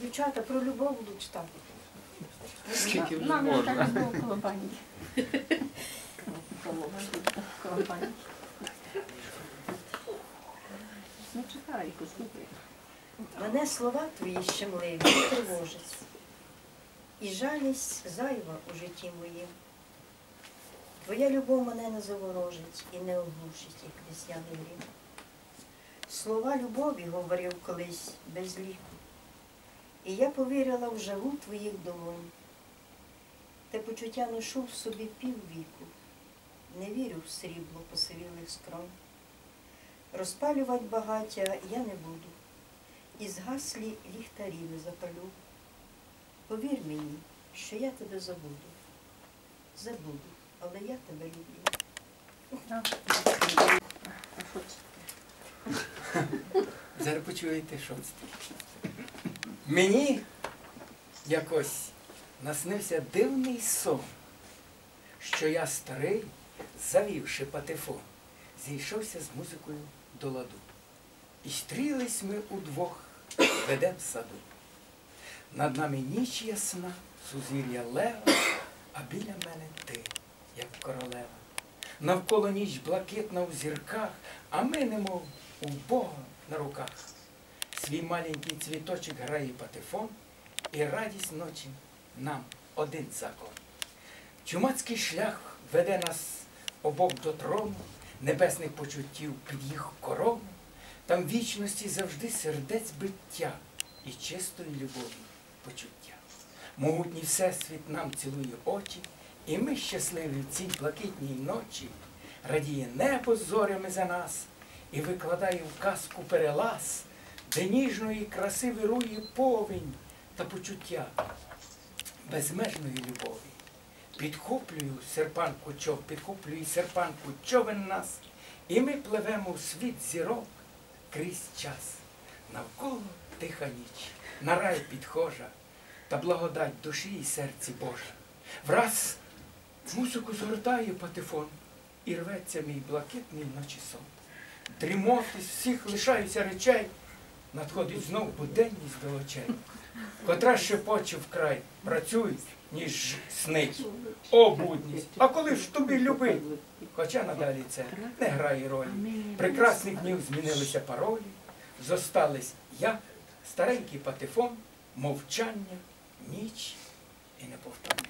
Дівчата, про любов луч так. Скільки вже Нам можна? так було колобані. Колобані. Ну чекай, послухай. Мене слова твої щемливі тривожать. І жалість зайва у житті моїм. Твоя любов мене не заворожить і не оглушить, як весняний грім. Слова любові говорив колись без ліку, і я повірила в жагу твоїх долонь. Те почуття ношу в собі піввіку, не вірю в срібло посивілих скронь. Розпалювати багаття я не буду і згаслі ліхтарі не запалю. Повір мені, що я тебе забуду. Забуду, але я тебе люблю. Зараз почуєте, що це. Мені якось наснився дивний сон, що я старий, завівши патефон, зійшовся з музикою до ладу. І стрілись ми удвох ведем в саду. Над нами ніч ясна, сузір'я лева, а біля мене ти, як королева. Навколо ніч блакитна у зірках, а ми немов у Бога на руках. Свій маленький цвіточок грає патефон, і радість ночі нам один закон. Чумацький шлях веде нас обох до трону, небесних почуттів під їх корону. Там вічності завжди сердець биття і чистої любові почуття. Могутній всесвіт нам цілує очі, і ми щасливі в цій блакитній ночі. Радіє небо зорями за нас і викладає в казку перелаз, де ніжної краси вирує повінь та почуття безмежної любові. Підхоплюю серпанку чов, підхоплюю серпанку човен нас, і ми пливемо в світ зірок крізь час. Навколо тиха ніч, на рай підхожа, та благодать душі і серці Божа. Враз музику згортає патефон, і рветься мій блакитний ночі сон. Дрімоти з всіх лишаюся речей, надходить знов буденність до очей. Котра шепоче вкрай, працюй, ніж снить. О, будність! А коли ж тобі любить? Хоча надалі це не грає ролі. Прекрасних днів змінилися паролі, зостались я, старенький патефон, мовчання, ніч і неповторне.